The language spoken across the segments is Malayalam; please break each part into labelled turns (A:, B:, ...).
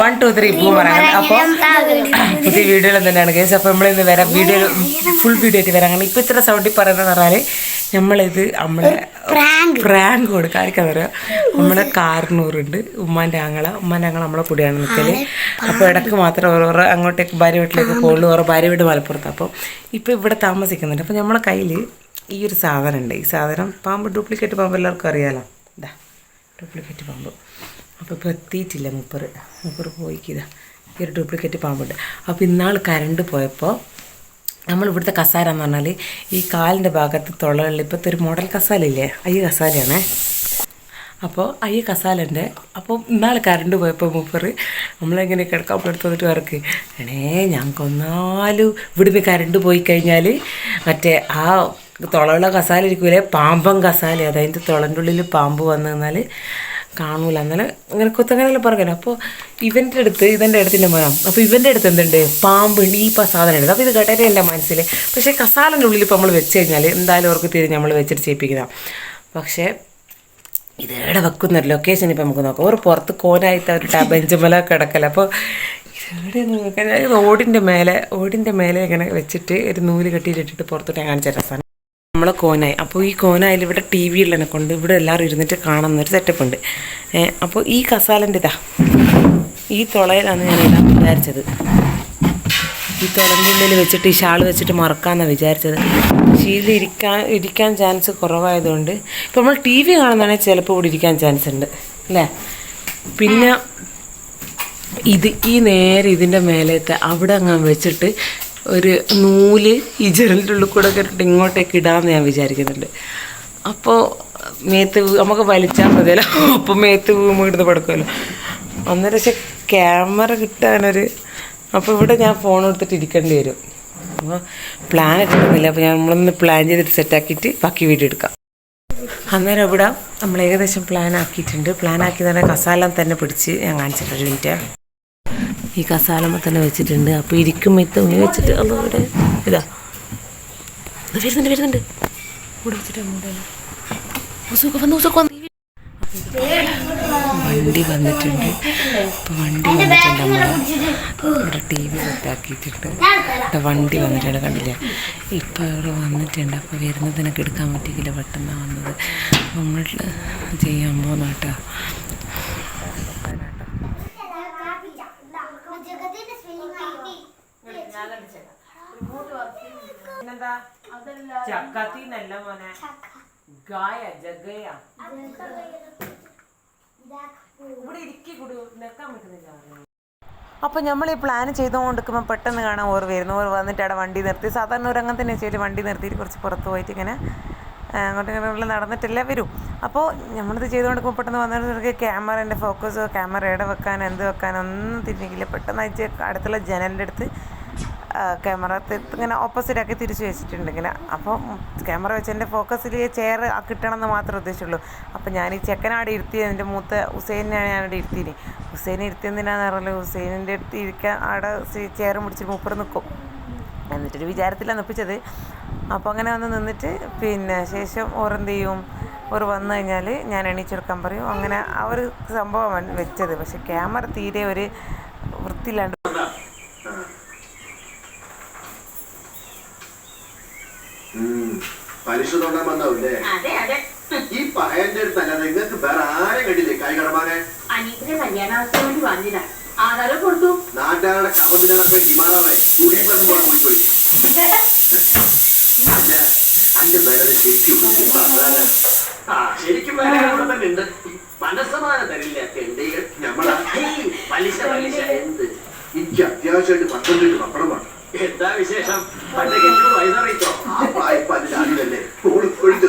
A: വൺ ടു ത്രീ പൂമറങ്ങൻ അപ്പോൾ പുതിയ വീഡിയോയിൽ തന്നെയാണ് കേസ് അപ്പോൾ നമ്മളിന്ന് വരാം വീഡിയോ ഫുൾ വീഡിയോ ആയിട്ട് വരാം. കാരണം ഇപ്പോൾ ഇത്ര സൗണ്ടിൽ പറയുന്നത് പറഞ്ഞാൽ നമ്മളിത് നമ്മളെ പ്രാങ്ക് കൊടുക്കുക ആർക്കാ പറയുക നമ്മളെ കാർണൂറുണ്ട്. ഉമ്മാന്റെ ആങ്ങള. ഉമ്മാന്റെ ആങ്ങള നമ്മളെ കൂടെയാണ് നിൽക്കൽ അപ്പോൾ ഇടയ്ക്ക് മാത്രം ഓരോ അങ്ങോട്ടേക്ക് ഭാര്യ വീട്ടിലേക്ക് പോകുള്ളൂ ഓരോ ഭാര്യ വീട് മലപ്പുറത്ത്. അപ്പോൾ ഇപ്പോൾ ഇവിടെ താമസിക്കുന്നുണ്ട്. അപ്പോൾ നമ്മളെ കയ്യിൽ ഈ ഒരു സാധനം ഉണ്ട്. ഈ സാധനം പാമ്പ് ഡ്യൂപ്ലിക്കേറ്റ് പാമ്പ് എല്ലാവർക്കും അറിയാലോ. ഇതാ ഡ്യൂപ്ലിക്കേറ്റ് പാമ്പ്. അപ്പോൾ ഇപ്പോൾ എത്തിയിട്ടില്ല മുപ്പറ് മുപ്പറ് പോയിക്കിതാ ഈ ഒരു ഡ്യൂപ്ലിക്കേറ്റ് പാമ്പുണ്ട്. അപ്പോൾ ഇന്നാൾ കരണ്ട് പോയപ്പോൾ നമ്മൾ ഇവിടുത്തെ കസാര എന്ന് പറഞ്ഞാൽ ഈ കാലിന്റെ ഭാഗത്ത് തുളകളിൽ ഇപ്പോഴത്തെ ഒരു മോഡൽ കസാലയില്ലേ? ഈ കസാലയാണേ. അപ്പോൾ ഈ കസാലുണ്ട് അപ്പോൾ ഇന്നാൾ കറണ്ട് പോയപ്പോൾ മുപ്പറ് നമ്മളെങ്ങനെ കിടക്കാൻ എടുത്ത് വന്നിട്ട് വർക്ക് എണേ ഞങ്ങൾക്കൊന്നാലും ഇവിടുന്ന് കറണ്ട് പോയി കഴിഞ്ഞാൽ മറ്റേ ആ തുളയുള്ള കസാല ഇരിക്കൂലേ പാമ്പൻ കസാല അത് അതിന്റെ തുളന്റെ ഉള്ളിൽ പാമ്പ് വന്നു നിന്നാൽ കാണൂല. എന്നാലും ഇങ്ങനെ കുത്തങ്ങനെ പറഞ്ഞു അപ്പോൾ ഇവന്റെ അടുത്ത് ഇവന്റെ അടുത്തിന്റെ മോയാം അപ്പോൾ ഇവന്റെ അടുത്ത് എന്തുണ്ട്? പാമ്പ് ഉണ്ട് ഈ സാധനം ഉണ്ട്. അപ്പോൾ ഇത് കേട്ടേ എന്റെ മനസ്സിൽ പക്ഷേ കസാലന്റെ ഉള്ളിൽ ഇപ്പോൾ നമ്മൾ വെച്ച് കഴിഞ്ഞാൽ എന്തായാലും അവർക്ക് തിരിഞ്ഞ് നമ്മൾ വെച്ചിട്ട് ചെയ്യിപ്പിക്കുന്ന പക്ഷേ ഇതേടെ വെക്കുന്ന ഒരു ലൊക്കേഷൻ ഇപ്പം നമുക്ക് നോക്കാം. ഒരു പുറത്ത് കോനായിട്ട് ഒരു ടാ കിടക്കല. അപ്പോൾ ഇതെവിടെയെന്ന് ഓടിന്റെ മേലെ ഓടിന്റെ മേലെ ഇങ്ങനെ വെച്ചിട്ട് ഒരു നൂൽ കെട്ടിയിട്ടിട്ട് പുറത്തോട്ട് ഞാൻ കാണിച്ച രസമാണ് നമ്മളെ കോനായി. അപ്പോൾ ഈ കോനായിൽ ഇവിടെ ടി വി ഉള്ളതിനെ കൊണ്ട് ഇവിടെ എല്ലാവരും ഇരുന്നിട്ട് കാണുന്നൊരു സെറ്റപ്പ് ഉണ്ട്. അപ്പോൾ ഈ കസാലന്റെ ഇതാ ഈ തുളയിലാണ് ഞാൻ ഇടാൻ വിചാരിച്ചത്. ഈ തുളന്റെ ഉള്ളിൽ വെച്ചിട്ട് ഈ ഷാൾ വെച്ചിട്ട് മറക്കാമെന്നാണ് വിചാരിച്ചത്. പക്ഷേ ഇരിക്കാൻ ഇരിക്കാൻ ചാൻസ് കുറവായതുകൊണ്ട് ഇപ്പോൾ നമ്മൾ ടി വി കാണുന്നതാണെങ്കിൽ ചിലപ്പോൾ ഇവിടെ ഇരിക്കാൻ ചാൻസ് ഉണ്ട് അല്ലേ? പിന്നെ ഇത് ഈ നേരെ ഇതിന്റെ മേലത്തെ അവിടെ അങ്ങ് വെച്ചിട്ട് ഒരു നൂൽ ഈ ജനലിന്റെ ഉള്ളിൽ കൂടെ ഇങ്ങോട്ടേക്ക് ഇടാമെന്ന് ഞാൻ വിചാരിക്കുന്നുണ്ട്. അപ്പോൾ മേത്ത് നമുക്ക് വലിച്ചാൽ മതിയല്ലോ. അപ്പോൾ മേത്ത് വീടുന്ന് പടക്കുമല്ലോ അന്നേരം പക്ഷെ ക്യാമറ കിട്ടാനൊരു അപ്പോൾ ഇവിടെ ഞാൻ ഫോൺ എടുത്തിട്ട് ഇരിക്കേണ്ടി വരും. അപ്പോൾ പ്ലാൻ കിട്ടുന്നില്ല. അപ്പോൾ ഞാൻ നമ്മളൊന്ന് പ്ലാൻ ചെയ്തിട്ട് സെറ്റാക്കിയിട്ട് ബാക്കി വീഡിയോ എടുക്കാം. അന്നേരം ഇവിടെ നമ്മൾ ഏകദേശം പ്ലാൻ ആക്കിയിട്ടുണ്ട്. പ്ലാൻ ആക്കി തന്നെ കസാലം തന്നെ പിടിച്ച് ഞാൻ കാണിച്ചിട്ടൊരു മിനിറ്റ് ഈ കസാലമ്മ തന്നെ വെച്ചിട്ടുണ്ട്. അപ്പോൾ ഇരിക്കും ഇത് തുണി വെച്ചിട്ട് അതോടെ ഇത് വരുന്നുണ്ട് വരുന്നുണ്ട്. ഇവിടെ വെച്ചിട്ട് വന്നു വണ്ടി വന്നിട്ടുണ്ട്. വണ്ടി വന്നിട്ടുണ്ട് നമ്മളെ. ഇവിടെ ടി വി സെറ്റാക്കിയിട്ടുണ്ട് ഇവിടെ വണ്ടി വന്നിട്ടുണ്ട് കണ്ടില്ല? ഇപ്പം ഇവിടെ വന്നിട്ടുണ്ട്. അപ്പോൾ വരുന്നതിനൊക്കെ എടുക്കാൻ പറ്റിയില്ല പെട്ടെന്നാണ് വന്നത്. നമ്മൾ ചെയ്യാൻ പോകുന്ന കേട്ടോ ചക്കത്തിന്നല്ല മോനെ. ഗായ ജഗയ. ഇവിടെ ഇരിക്കി കൂടി നിൽക്കാൻ പറ്റുന്നില്ല അപ്പോൾ നമ്മൾ ഈ പ്ലാൻ ചെയ്തുകൊണ്ടിരിക്കുമ്പോൾ പെട്ടെന്ന് കാണാൻ ഓർ വരുന്നു ഓർ വന്നിട്ട് അവിടെ വണ്ടി നിർത്തി. സാധാരണ ഒരു അങ്ങനെ തന്നെ ചെയ്ത് വണ്ടി നിർത്തിയിട്ട് കുറച്ച് പുറത്ത് പോയിട്ട് ഇങ്ങനെ അങ്ങോട്ട് ഇങ്ങോട്ടും നടന്നിട്ടില്ല വരും. അപ്പോൾ നമ്മളിത് ചെയ്തുകൊണ്ടിരിക്കുമ്പോൾ പെട്ടെന്ന് വന്നിട്ട് ക്യാമറേന്റെ ഫോക്കസ് ക്യാമറ എവിടെ വെക്കാൻ എന്ത് വെക്കാൻ ഒന്നും തിരിഞ്ഞില്ല പെട്ടെന്ന് അയച്ച് അടുത്തുള്ള ജനലിന്റെ അടുത്ത് ക്യാമറ ഇങ്ങനെ ഓപ്പോസിറ്റ് ആക്കി തിരിച്ചു വെച്ചിട്ടുണ്ട് ഇങ്ങനെ. അപ്പോൾ ക്യാമറ വെച്ച് എന്റെ ഫോക്കസിൽ ചെയർ കിട്ടണം എന്ന് മാത്രമേ ഉദ്ദേശിച്ചുള്ളൂ. അപ്പോൾ ഞാൻ ഈ ചെക്കനാട് ഇരുത്തി എന്റെ മൂത്ത ഹുസൈനാണ് ഞാൻ അവിടെ ഇരുത്തിയത് ഹുസൈൻ ഇരുത്തിയെന്തിനാന്ന് പറഞ്ഞാൽ ഹുസൈനിന്റെ അടുത്ത് ഇരിക്കാൻ അവിടെ ചെയർ പിടിച്ച് മൂപ്പർ നിൽക്കും എന്നിട്ടൊരു വിചാരത്തിലാണ് നിപ്പിച്ചത്. അപ്പോൾ അങ്ങനെ വന്ന് നിന്നിട്ട് പിന്നെ ശേഷം ഓരെന്ത് ചെയ്യും? ഓർ വന്നു കഴിഞ്ഞാൽ ഞാൻ എണീച്ചെടുക്കാൻ പറയും. അങ്ങനെ ആ ഒരു സംഭവമാണ് വെച്ചത്. പക്ഷേ ക്യാമറ തീരെ ഒരു വൃത്തിയില്ലാണ്ട്
B: ഉം. പലിശ
C: അതെ അതെ.
B: ഈ പഹയന്റെ അടുത്തല്ല നിങ്ങൾക്ക് വേറെ ആരെ കണ്ടില്ലേ കൈ കടമാനെ
C: അനിയത്തിന്റെ കല്യാണാവസ്ഥ വേണ്ടി വന്നില്ല ആധാരം കൊടുത്തു.
B: നാട്ടുകാരുടെ കടമിനൊക്കെ ഡിമാറാണേ കൂടി പറഞ്ഞു പോയി പോയി അല്ല അന്റെ
D: ആ, ശരിക്കും വേറെ അവിടെ തന്നെ ഉണ്ട്. മനസ്സമാനം തരില്ല. തെണ്ടികൾ
B: ഞമ്മളാ.
D: പലിശ പലിശ. എന്ത്?
B: എനിക്ക് അത്യാവശ്യമായിട്ട് പത്തൊന്നിട്ട് പപ്പടം വേണം.
D: എന്താ വിശേഷം? പണ്ട് വയസ്സറിയിച്ചോ?
B: ആ ആദ്യമല്ലേ ഓൾ കൊഴുത്തു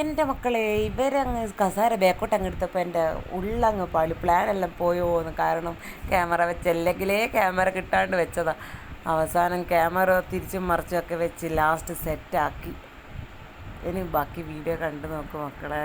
A: എന്റെ മക്കളെ ഇവരങ്ങ് കസാര ബാക്കോട്ട് അങ്ങ് എടുത്തപ്പോൾ എന്റെ ഉള്ളങ്ങ് പാളി. പ്ലാനെല്ലാം പോയോ എന്ന് കാരണം ക്യാമറ വെച്ചല്ലെങ്കിലേ ക്യാമറ കിട്ടാണ്ട് വെച്ചതാ. അവസാനം ക്യാമറ തിരിച്ചും മറിച്ചുമൊക്കെ വെച്ച് ലാസ്റ്റ് സെറ്റാക്കി ഇനി ബാക്കി വീഡിയോ കണ്ടു നോക്കും മക്കളെ.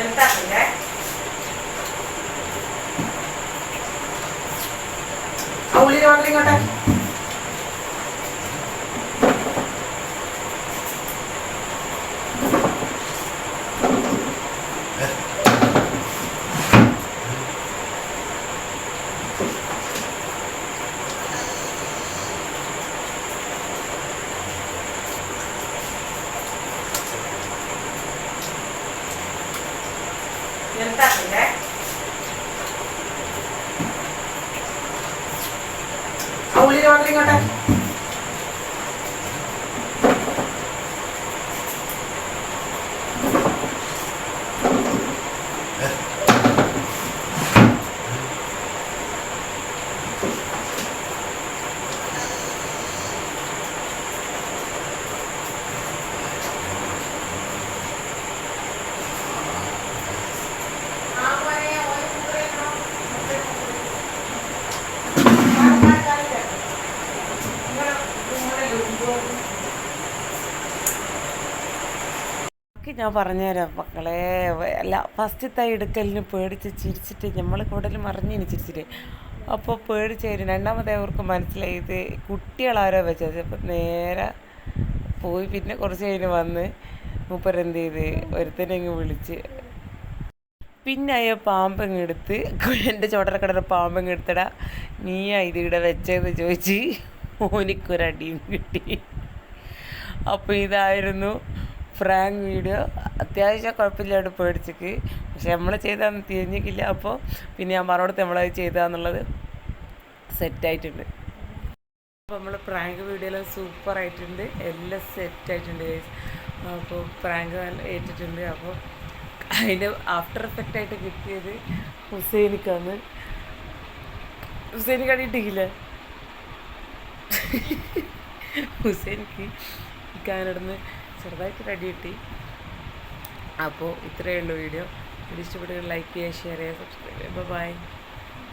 E: അറിയാം
A: എന്താ ഉള്ളിൽ മാത്രം ഇങ്ങോട്ടെ എന്താ ഉള്ളിൽ മാത്രം ഇങ്ങോട്ടെ ഒക്കെ ഞാൻ പറഞ്ഞുതരാം മക്കളെ. അല്ല ഫസ്റ്റത്തെ എടുക്കലിന് പേടിച്ച് ചിരിച്ചിട്ട് നമ്മൾ കൂടുതലും മറിഞ്ഞിന് ചിരിച്ചിട്ട്. അപ്പോൾ പേടിച്ച് പേടിച്ചായിരുന്നു രണ്ടാമത്തെ അവർക്ക് മനസ്സിലായി ഇത് കുട്ടികളാരോ വെച്ചത്. അപ്പം നേരെ പോയി പിന്നെ കുറച്ച് കഴിഞ്ഞ് വന്ന് മൂപ്പരെന്ത് ചെയ്ത്? ഒരുത്തനെ അങ്ങ് വിളിച്ച് പിന്നെ അയ്യോ പാമ്പങ്ങ് എടുത്ത് എന്റെ ചോട്ടറക്കടയുടെ പാമ്പങ്ങ് എടുത്തടാ. നീയാ ഇത് ഇവിടെ വെച്ചതെന്ന് ചോദിച്ച് ഓനിക്കൊരടിയും കിട്ടി. അപ്പോൾ ഇതായിരുന്നു ഫ്രാങ്ക് വീഡിയോ അത്യാവശ്യം കുഴപ്പമില്ലാണ്ട് പേടിച്ചിക്ക്. പക്ഷെ നമ്മൾ ചെയ്താന്ന് തിരിഞ്ഞിക്കില്ല. അപ്പോൾ പിന്നെ ഞാൻ പറഞ്ഞോടത്ത് നമ്മളത് ചെയ്താന്നുള്ളത് സെറ്റായിട്ടുണ്ട്. അപ്പോൾ നമ്മൾ പ്രാങ്ക് വീഡിയോയെല്ലാം സൂപ്പർ ആയിട്ടുണ്ട് എല്ലാം സെറ്റായിട്ടുണ്ട് അപ്പോൾ പ്രാങ്ക് ഏറ്റിട്ടുണ്ട്. അപ്പോൾ അതിന്റെ ആഫ്റ്റർ എഫക്റ്റ് ആയിട്ട് കിട്ടിയത് ഹുസൈനിക്കാണ്. ഹുസൈനിക്ക് കണ്ടിട്ടില്ല ഹുസൈനിക്ക് ഇക്കാനടുന്ന് ചെറുതായിട്ട് റെഡി കിട്ടി അപ്പോൾ ഇത്രയേ ഉള്ളൂ വീഡിയോ. വീഡിയോ ഇഷ്ടപ്പെട്ടെങ്കിൽ ലൈക്ക് ചെയ്യുക ഷെയർ ചെയ്യുക സബ്സ്ക്രൈബ് ചെയ്യുക. ബൈ.